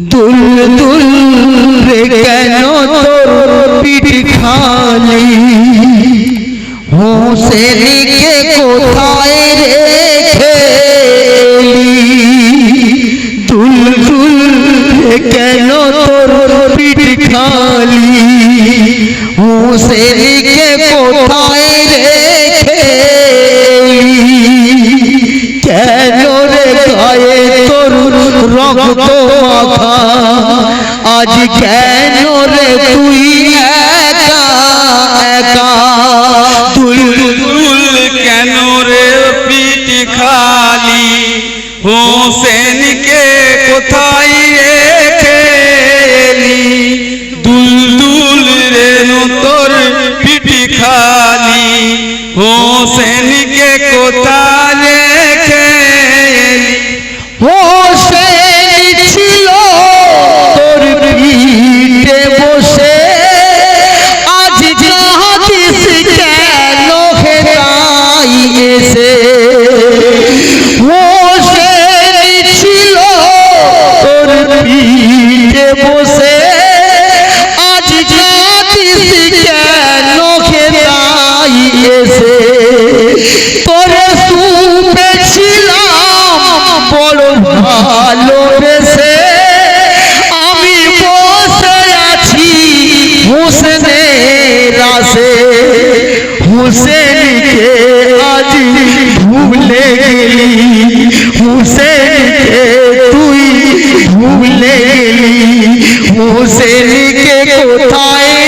দুল দুল রে কেন তোর পিঠ খালি? হোসেনকে কোথায় রেখে দুল দুল রে কেন তোর পিঠ খালি? হোসেনকে কোথায় রেখে কেন রে গায়ে তোর রক্ত কেন রে তুই আজ ভুলে গেলি হুসেনকে তুই ভুলে গেলি হুসেনকে কোথায়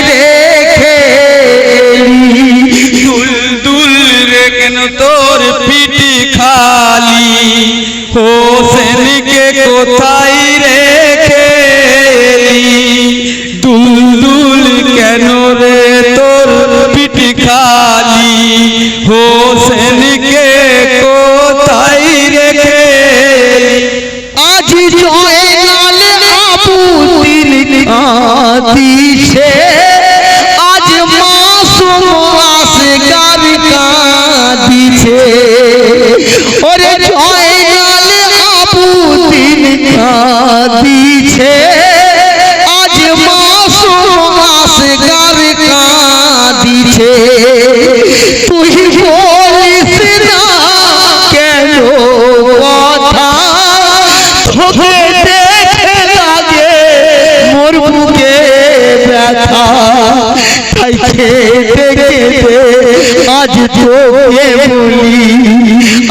আজ তোকে বলি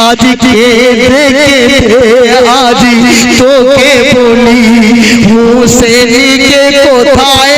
আজ কে দেখে আজ তোকে বলি হুসেনকে কোথায়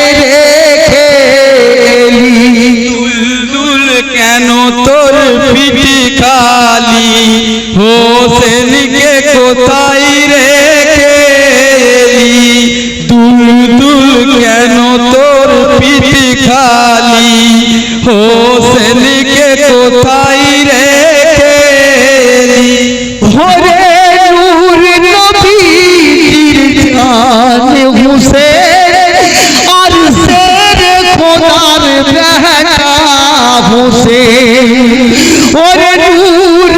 ওরে নূর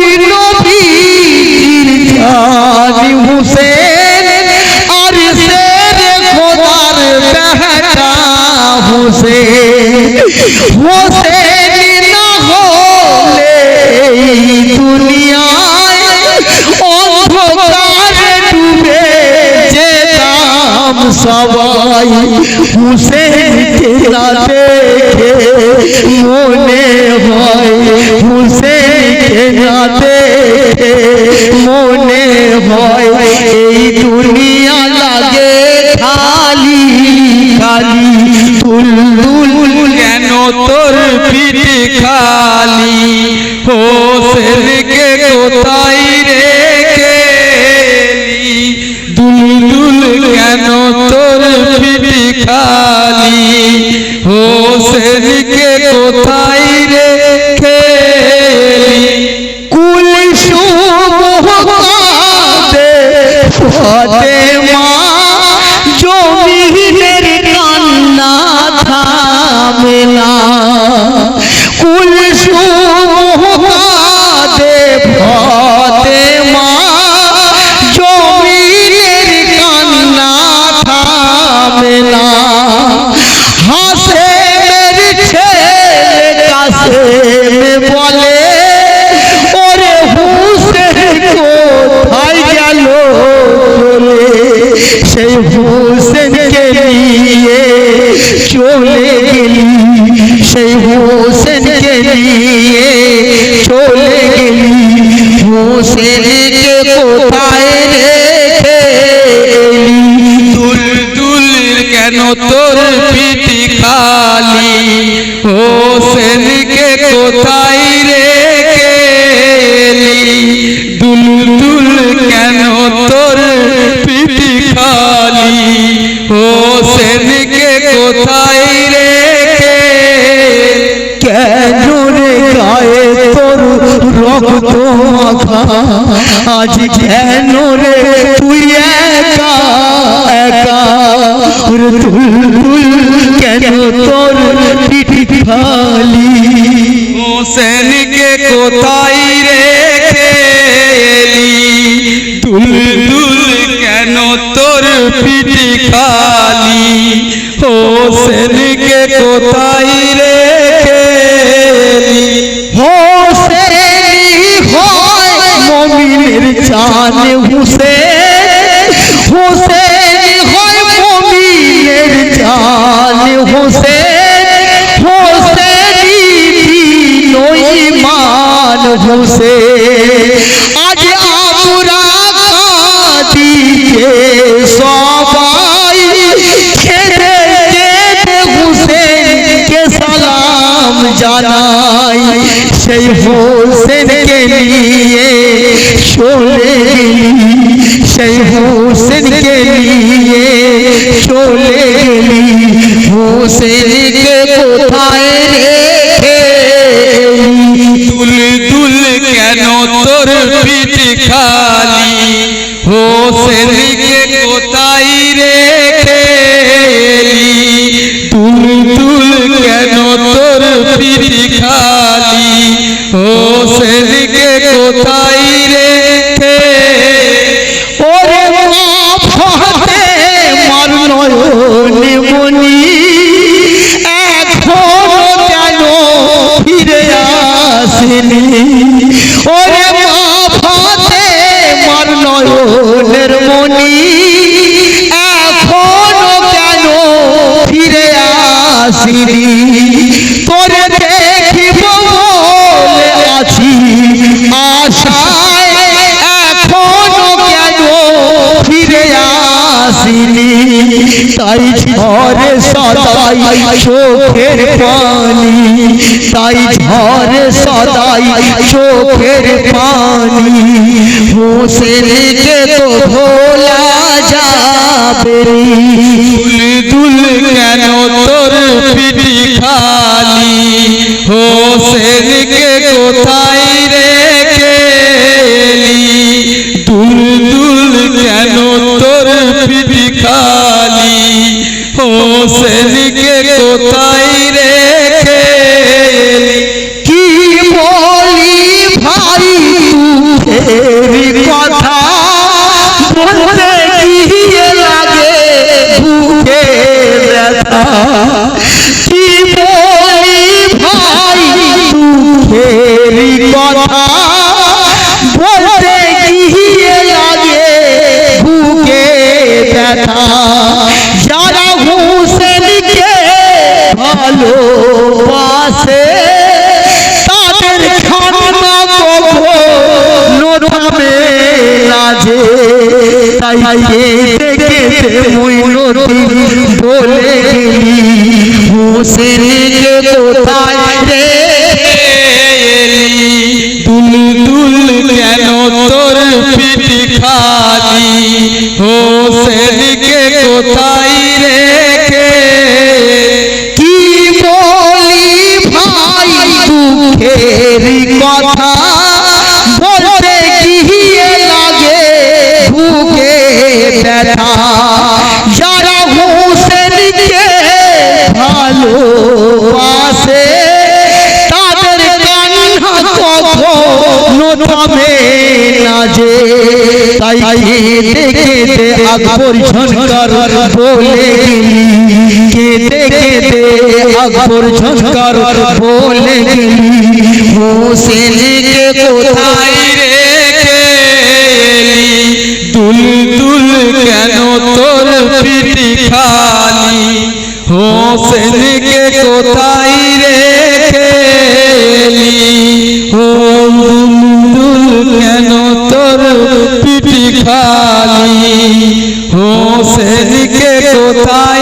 হুসেন, আর শের খোদার বেহকা হুসেন। হুসেন না হলে দুনিয়ায় অন্ধকারে ডুবে সবাই। হুসেনকে না দেখে মনে হয় হুসেনকে না দেখে মনে হয় এই দুনিয়া লাগে খালি খালি। তুল কেন তোর পিঠে খালি? হোসেনকে কোথায় রেখেলি দুল দুল কেন তোর পিঠে খালি? চলে গেলি সেই হোসেনকে নিয়ে চলে গেলি হোসেনকে কোথায় রেখে দুল কেন তোর পিটি খালি? হোসেনকে কোথায় কেন তোর পিটি খালি হোসেনকে আজ কেন রে তুই একা একা ওরে তুল কেন তোর পিঠি খালি হোসেনকে কোথায় রেখে এলি দুল দুল কেন তোর পিটি খালি হোসেনকে কোথায় রেখে মমিনের চান হুসেন হোসেনি হয় মমিনের চান হোসেন হোসেনি নইমান হোসেন আজ আমরা কাঁদিকে সবাই ছেড়ে যেতে সালাম জানাই। সেই হোসেনকে নিয়ে চলে গেলি সেই হোসেনকে নিয়ে চলে গেলি হোসেনকে কোথায় রেখে এলি? দুল দুল কেন তোর পিটি খালি হোসেনকে তাই ঝড়ে সদাই চোখের পানি তাই ঝড়ে সদাই চোখের পানি হোসেনকে তো ভোলা যাবে দুল দুল কেন তোর পিটি খালি হোসেনকে কোথায় রেখে বলে। গেলি হুসেনকে কোথায় রে? দুল দুল কেন তোর পিটি খালি? হোসেনকে যে তাই কেঁদে কেঁদে আকবর ঝনকার বলে গেলি কেঁদে কেঁদে আকবর ঝনকার বলে গেলি হোসেনকে কোথায় কোথায় রেখে এলি দুল দুল কেন তোর হোসেনকে কোথায় পিঠি খালি হোসেনকে কোথায়